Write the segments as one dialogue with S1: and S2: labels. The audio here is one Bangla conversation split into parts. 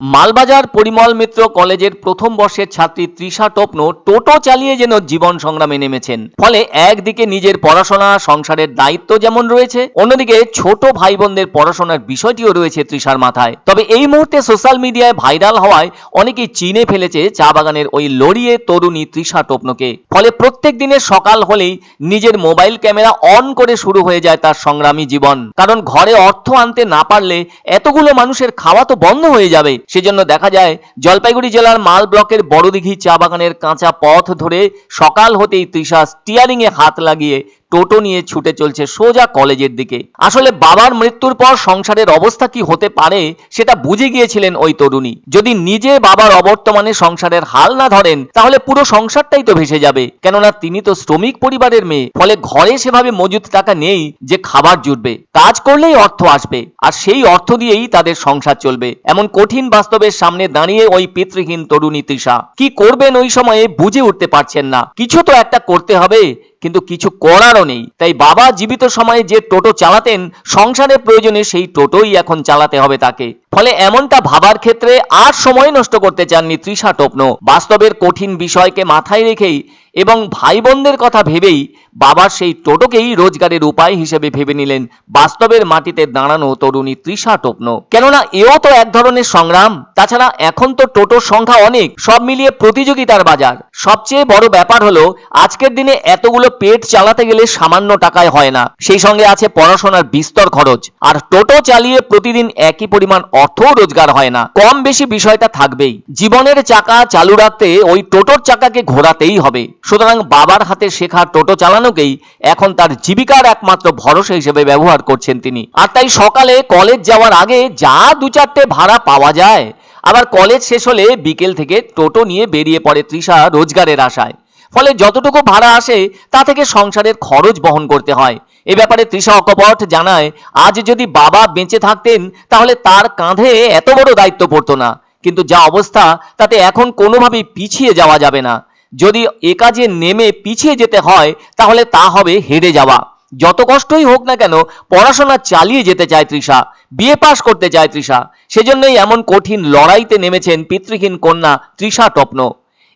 S1: মালবাজার পরিমল মিত্র কলেজের প্রথম বর্ষের ছাত্রী তৃষা টপনো টোটো চালিয়ে যেন জীবন সংগ্রামে নেমেছেন। ফলে একদিকে নিজের পড়াশোনা, সংসারের দায়িত্ব যেমন রয়েছে, অন্যদিকে ছোট ভাই বোনদের পড়াশোনার বিষয়টিও রয়েছে তৃষার মাথায়। তবে এই মুহূর্তে সোশ্যাল মিডিয়ায় ভাইরাল হওয়ায় অনেকেই চিনে ফেলেছে চা বাগানের ওই লড়িয়ে তরুণী তৃষা টপনোকে। ফলে প্রত্যেক দিনের সকাল হলেই নিজের মোবাইল ক্যামেরা অন করে শুরু হয়ে যায় তার সংগ্রামী জীবন। কারণ ঘরে অর্থ আনতে না পারলে এতগুলো মানুষের খাওয়া তো বন্ধ হয়ে যাবে। সেজন্য দেখা যায় জলপাইগুড়ি জেলার মাল ব্লকের বড়দিঘি চা বাগানের কাঁচা পথ ধরে সকাল হতেই তৃষা স্টিয়ারিং এ হাত লাগিয়ে টোটো নিয়ে ছুটে চলছে সোজা কলেজের দিকে। আসলে বাবার মৃত্যুর পর সংসারের অবস্থা কি হতে পারে, সেটা বুঝে গিয়েছিলেন ওই তরুণী। যদি নিজে বাবার অবর্তমানে সংসারের হাল না ধরেন, তাহলে পুরো সংসারটাই তো ভেসে যাবে। কেননা তিনি তো শ্রমিক পরিবারের মেয়ে। ফলে ঘরে সেভাবে মজুত টাকা নেই যে খাবার জুটবে। কাজ করলেই অর্থ আসবে, আর সেই অর্থ দিয়েই তাদের সংসার চলবে। এমন কঠিন বাস্তবের সামনে দাঁড়িয়ে ওই পিতৃহীন তরুণী তৃষা। কি করবেন ওই সময়ে বুঝে উঠতে পারছেন না। কিছু তো একটা করতে হবে। কিন্তু কিছু করারও নেই। তাই বাবা জীবিত সময়ে যে টোটো চালাতেন, সংসারের প্রয়োজনে সেই টোটোই এখন চালাতে হবে তাকে। ফলে এমনটা ভাবার ক্ষেত্রে আর সময় নষ্ট করতে চাননি তৃষা টপনো বাস্তবের কঠিন বিষয়কে মাথায় রেখেই এবং ভাই বোনদের কথা ভেবেই বাবার সেই টোটোকেই রোজগারের উপায় হিসেবে ভেবে নিলেন বাস্তবের মাটিতে দাঁড়ানো তরুণী তৃষা টপনো কেননা এও তো এক ধরনের সংগ্রাম, তাছাড়া এখন তো টোটোর সংখ্যা অনেক, সব মিলিয়ে প্রতিযোগিতার বাজার। সবচেয়ে বড় ব্যাপার হলো, আজকের দিনে এতগুলো পেট চালাতে গেলে সামান্য টাকায় হয় না। সেই সঙ্গে আছে পড়াশোনার বিস্তর খরচ, আর টোটো চালিয়ে প্রতিদিন একই পরিমাণ অর্থও রোজগার হয় না। কম বেশি বিষয়টা থাকবেই। জীবনের চাকা চালু রাখতে ওই টোটোর চাকাকে ঘোরাতেই হবে। সুতরাং বাবার হাতে শেখা টোটো চালানোকেই এখন তার জীবিকার একমাত্র ভরসা হিসেবে ব্যবহার করছেন তিনি। আর তাই সকালে কলেজ যাওয়ার আগে যা দু চারটে ভাড়া পাওয়া যায়। আবার কলেজ শেষ হলে বিকেল থেকে টোটো নিয়ে বেরিয়ে পড়ে তৃষা রোজগারের আশায়। ফলে যতটুকু ভাড়া আসে, তা থেকে সংসারের খরচ বহন করতে হয়। এ ব্যাপারে তৃষা অকপট জানায়, আজ যদি বাবা বেঁচে থাকতেন, তাহলে তার কাঁধে এত বড় দায়িত্ব পড়তো না। কিন্তু যা অবস্থা, তাতে এখন কোনোভাবেই পিছিয়ে যাওয়া যাবে না। যদি এ কাজে নেমে পিছিয়ে যেতে হয়, তাহলে তা হবে হেরে যাওয়া। যত কষ্টই হোক না কেন, পড়াশোনা চালিয়ে যেতে চায় তৃষা বিয়ে পাশ করতে চায় তৃষা। সেজন্যই এমন কঠিন লড়াইতে নেমেছেন পিতৃহীন কন্যা তৃষা টপ্ন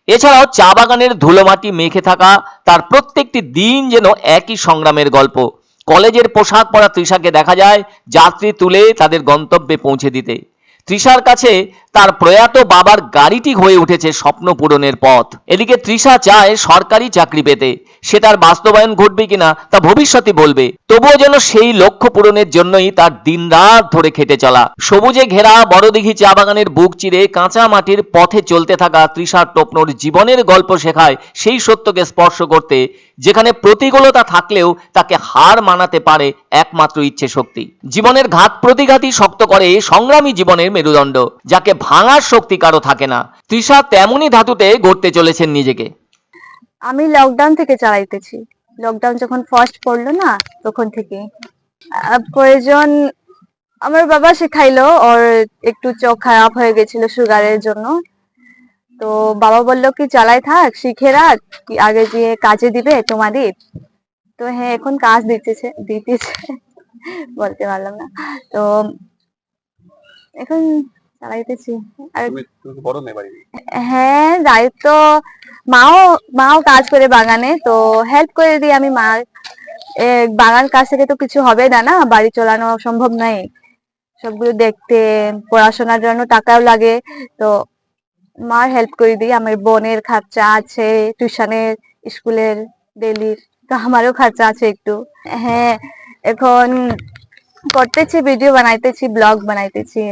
S1: এছাড়াও চা বাগানের ধুলোমাটি মেখে থাকা তার প্রত্যেকটি দিন যেন একই সংগ্রামের গল্প। কলেজের পোশাক পরা তৃষাকে দেখা যায় যাত্রী তুলে তাদের গন্তব্যে পৌঁছে দিতে। তৃষার কাছে তার প্রয়াত বাবার গাড়িটি হয়ে উঠেছে স্বপ্ন পূরণের পথ। এদিকে তৃষা চায় সরকারি চাকরি পেতে। সে তার বাস্তবায়ন ঘটবে কিনা তা ভবিষ্যতে বলবে। তবুও যেন সেই লক্ষ্য পূরণের জন্যই তার দিন রাত ধরে খেটে চলা। সবুজে ঘেরা বড়দিঘি চা বাগানের বুক চিরে কাঁচা মাটির পথে চলতে থাকা তৃষার টপনোর জীবনের গল্প শেখায় সেই সত্যকে স্পর্শ করতে যেখানে প্রতিকূলতা থাকলেও তাকে হার মানাতে পারে একমাত্র ইচ্ছে শক্তি। জীবনের ঘাত প্রতিঘাতই শক্ত করে সংগ্রামী জীবনের মেরুদণ্ড, যাকে ভাঙার শক্তি কারও থাকে না। তৃষা তেমনই ধাতুতে গড়তে চলেছেন নিজেকে।
S2: আমি লকডাউন থেকে চালাইতেছি। লকডাউন যখন ফার্স্ট পড়ল না, তখন থেকে। প্রয়োজন আমার বাবা শেখাইলো, ওর একটু চোখ খারাপ হয়ে গেছিল সুগারের জন্য। তো বাবা বলল কি চালাই থাক শিখে রাখ কি আগে গিয়ে কাজে দিবে তোমাদের তো হ্যাঁ এখন কাজ দিতেছে দিতেছে। বলতে পারলাম না। তো এখন চালাইতেছি। আর হ্যাঁ দায়িত্ব মাও মাও কাজ করে বাগানে তো হেল্প করে দিই আমি মার। বাগান কাজ থেকে তো কিছু হবে না না? বাড়ি চালানো সম্ভব নয়। সবগুলো দেখতে পড়াশোনার জন্য টাকাও লাগে তো মার হেল্প করে দিই। আমার বোনের খরচা আছে টিউশনের স্কুলের ডেলির তো আমারও খরচা আছে একটু। হ্যাঁ এখন করতেছি ভিডিও বানাইতেছি ব্লগ বানাইতেছি।